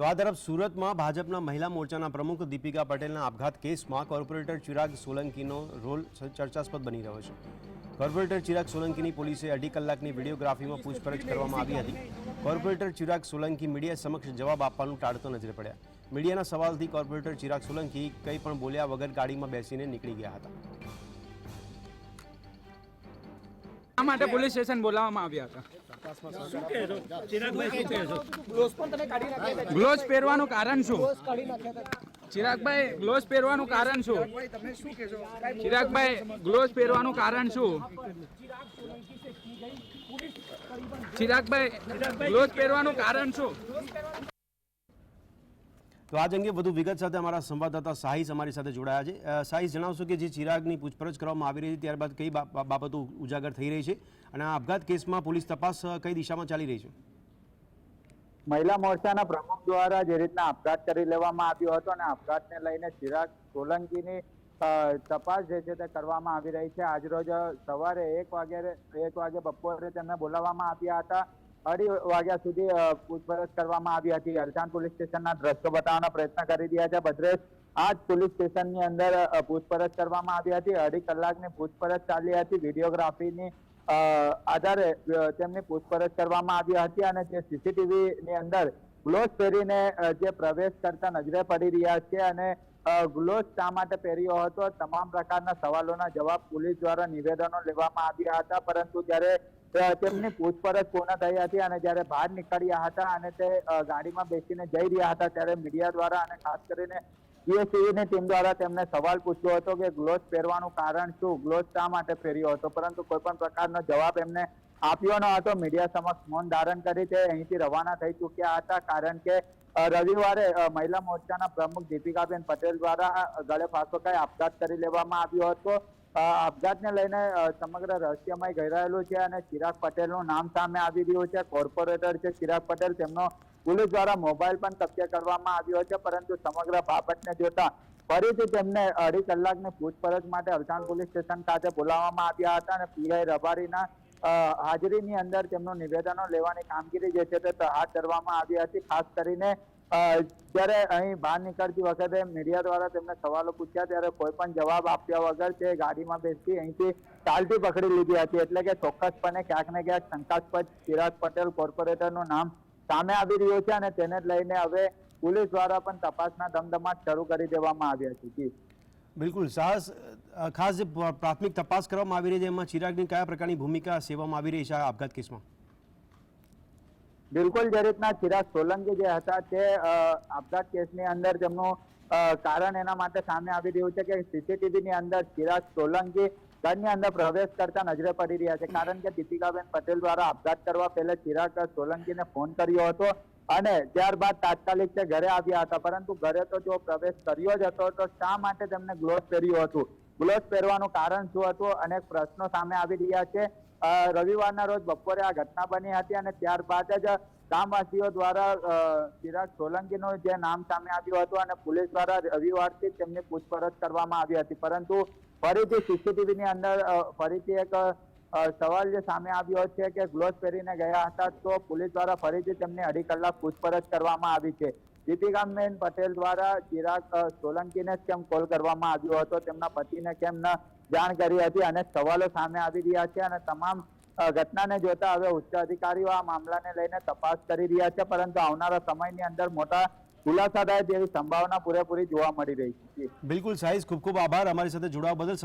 તો આ તરફ સુરતમાં ભાજપના મહિલા મોરચાના પ્રમુખ દીપિકા પટેલના આપઘાત કેસમાં કોર્પોરેટર ચિરાગ સોલંકીનો રોલ ચર્ચાસ્પદ બની રહ્યો છે. કોર્પોરેટર ચિરાગ સોલંકીની પોલીસે અઢી કલાકની વિડીયોગ્રાફીમાં પૂછપરછ કરવામાં આવી હતી. કોર્પોરેટર ચિરાગ સોલંકી મીડિયા સમક્ષ જવાબ આપવાનું ટાળતો નજરે પડ્યા. મીડિયાના સવાલથી કોર્પોરેટર ચિરાગ સોલંકી કંઈ પણ બોલ્યા વગર ગાડીમાં બેસીને નીકળી ગયા હતા. શા માટે પોલીસ સ્ટેશન બોલાવવામાં આવ્યા હતા. ગ્લોવ્સ પહેરવાનું કારણ શું? ચિરાગભાઈ ગ્લોવ્સ પહેરવાનું કારણ શું? ચિરાગભાઈ ગ્લોવ્સ પહેરવાનું કારણ શું? ચિરાગભાઈ ગ્લોવ્સ પહેરવાનું કારણ શું? તો આજ અંગે વધુ વિગત સાથે અમારા સંવાદદાતા સાહિસ અમારી સાથે જોડાયા છે. સાહિસ, જણાવશો કે જે ચિરાગની પૂછપરછ કરવામાં આવી રહી છે, ત્યારબાદ કઈ બાબતો ઉજાગર થઈ રહી છે અને આ આપઘાત કેસમાં પોલીસ તપાસ કઈ દિશામાં ચાલી રહી છે? મહિલા મોરચાના પ્રમુખ દ્વારા જે રીતના આપઘાત કરી લેવામાં આવ્યો હતો અને આપઘાતને લઈને ચિરાગ સોલંકીની તપાસ જે છે તે કરવામાં આવી રહી છે. આજરોજ સવારે એક વાગે એક વાગે બપોરે તેમને બોલાવવામાં આવ્યા હતા. અઢી વાગ્યા સુધી પૂછપરછ કરવામાં આવી હતી. અરજાન પોલીસ સ્ટેશનના દ્રશ્યો બતાવવાનો પ્રયત્ન કરી રહ્યા છે. ભદ્રેશ આ જ પોલીસ સ્ટેશનની અંદર પૂછપરછ કરવામાં આવી હતી. અઢી કલાકની પૂછપરછ ચાલી હતી. વિડીયોગ્રાફીની આધારે તેમની પૂછપરછ કરવામાં આવી હતી અને જે સીસીટીવી ની અંદર ગ્લોવ્સ પહેરીને જે પ્રવેશ કરતા નજરે પડી રહ્યા છે અને ગ્લોવ્સ શા માટે પહેર્યો હતો? તમામ પ્રકારના સવાલોના જવાબ પોલીસ દ્વારા નિવેદનો લેવામાં આવ્યા હતા. પરંતુ જ્યારે તેમની પૂછપરછ પૂર્ણ થઈ હતી અને જ્યારે બહાર નીકળ્યા હતા અને તે ગાડીમાં બેસીને જઈ રહ્યા હતા ત્યારે મીડિયા દ્વારા અને ખાસ કરીને જીએસસીની ટીમ દ્વારા તેમને સવાલ પૂછ્યો હતો કે ગ્લોવ્સ પહેરવાનું કારણ શું? ગ્લોવ્સ શા માટે પહેર્યો હતો? પરંતુ કોઈ પણ પ્રકારનો જવાબ એમને આપ્યો ન હતો. મીડિયા સમક્ષ મૌન ધારણ કરી તે અહીંથી રવાના થઈ ચૂક્યા હતા કારણ કે રવિવારે મહિલા મોરચાના પ્રમુખ દીપિકાબેન પટેલ દ્વારા ગળે ફાંસો આપઘાત કરી લેવામાં આવ્યો હતો. આપઘાતને લઈને સમગ્ર રહસ્યમય ઘેરાયેલું છે અને ચિરાગ પટેલનું નામ સામે આવી રહ્યું છે. કોર્પોરેટર છે ચિરાગ પટેલ. તેમનો પોલીસ દ્વારા મોબાઈલ પણ કબજે કરવામાં આવ્યો છે, પરંતુ સમગ્ર બાબતને જોતા ફરીથી તેમને અઢી કલાકની પૂછપરછ માટે અરસાણ પોલીસ સ્ટેશન ખાતે બોલાવવામાં આવ્યા હતા અને પીઆઈ રબારીના હાજરીની અંદર તેમનું નિવેદનો લેવાની કામગીરી જે છે તે હાથ ધરવામાં આવી હતી. ખાસ કરીને જ્યારે અહીં બહાર નીકળતી વખતે મીડિયા દ્વારા તેમને સવાલો પૂછ્યા, ત્યારે કોઈ પણ જવાબ આપ્યા વગર તે ગાડીમાં બેસી અહીંથી ચાલતી પકડી લીધી હતી. એટલે કે ચોક્કસપણે ક્યાંક ને ક્યાંક શંકાસ્પદ ચિરાગ પટેલ કોર્પોરેટરનું નામ સામે આવી રહ્યું છે અને તેને લઈને હવે પોલીસ દ્વારા પણ તપાસના ધમધમાટ શરૂ કરી દેવામાં આવ્યા છે. બિલકુલ. સાહસ ખાસ પ્રાથમિક તપાસ કરવામાં આવી રહી છે. એમાં ચિરાગની કયા પ્રકારની ભૂમિકા સેવામાં આવી રહી છે આ આપઘાત કેસમાં? બિલકુલ જે રીતના ચિરાગ સોલંકી જે હતા તે આપઘાત કેસની અંદર તેમનું કારણ એના માટે સામે આવી રહ્યું છે કે સીસીટીવી ની અંદર ચિરાગ સોલંકી ઘરની અંદર પ્રવેશ કરતા નજરે પડી રહ્યા છે. કારણ કે દીપિકાબેન પટેલ દ્વારા આપઘાત કરવા પહેલા ચિરાગ સોલંકીને ફોન કર્યો હતો અને ત્યારબાદ તાત્કાલિક તે ઘરે આવ્યા હતા. પરંતુ ઘરે તો જો પ્રવેશ કર્યો જ હતો. તો શા માટે તેમને ગ્લોવ્સ પહેર્યું હતું? ગ્લોવ્સ પહેરવાનું કારણ શું હતું? અનેક પ્રશ્નો સામે આવી રહ્યા છે. રવિવારના રોજ બપોરે આ ઘટના બની હતી અને ત્યારબાદ જ ગામવાસીઓ દ્વારા ચિરાગ સોલંકીનું જે નામ સામે આવ્યું હતું અને પોલીસ દ્વારા રવિવારથી તેમની પૂછપરછ કરવામાં આવી હતી. પરંતુ ફરીથી સીસીટીવી ની અંદર ફરીથી એક સવાલ જે સામે આવ્યો છે કે ગ્લોવ્સ પહેરીને ગયા હતા, તો પોલીસ દ્વારા ફરીથી તેમની અઢી કલાક પૂછપરછ કરવામાં આવી છે. દીપિકાબેન પટેલ દ્વારા ચિરાગ સોલંકીને કેમ કોલ કરવામાં આવ્યો હતો, તેમના પતિને કેમ ન જાણ કરી હતી અને સવાલો સામે આવી રહ્યા છે અને તમામ ઘટનાને જોતા હવે ઉચ્ચ અધિકારીઓ આ મામલાને લઈને તપાસ કરી રહ્યા છે, પરંતુ આવનારા સમયની અંદર મોટા ખુલાસા થાય તેવી સંભાવના પૂરેપૂરી જોવા મળી રહી છે. બિલકુલ સાહિસ ખૂબ ખૂબ આભાર. અમારી સાથે જોડાવા બદલ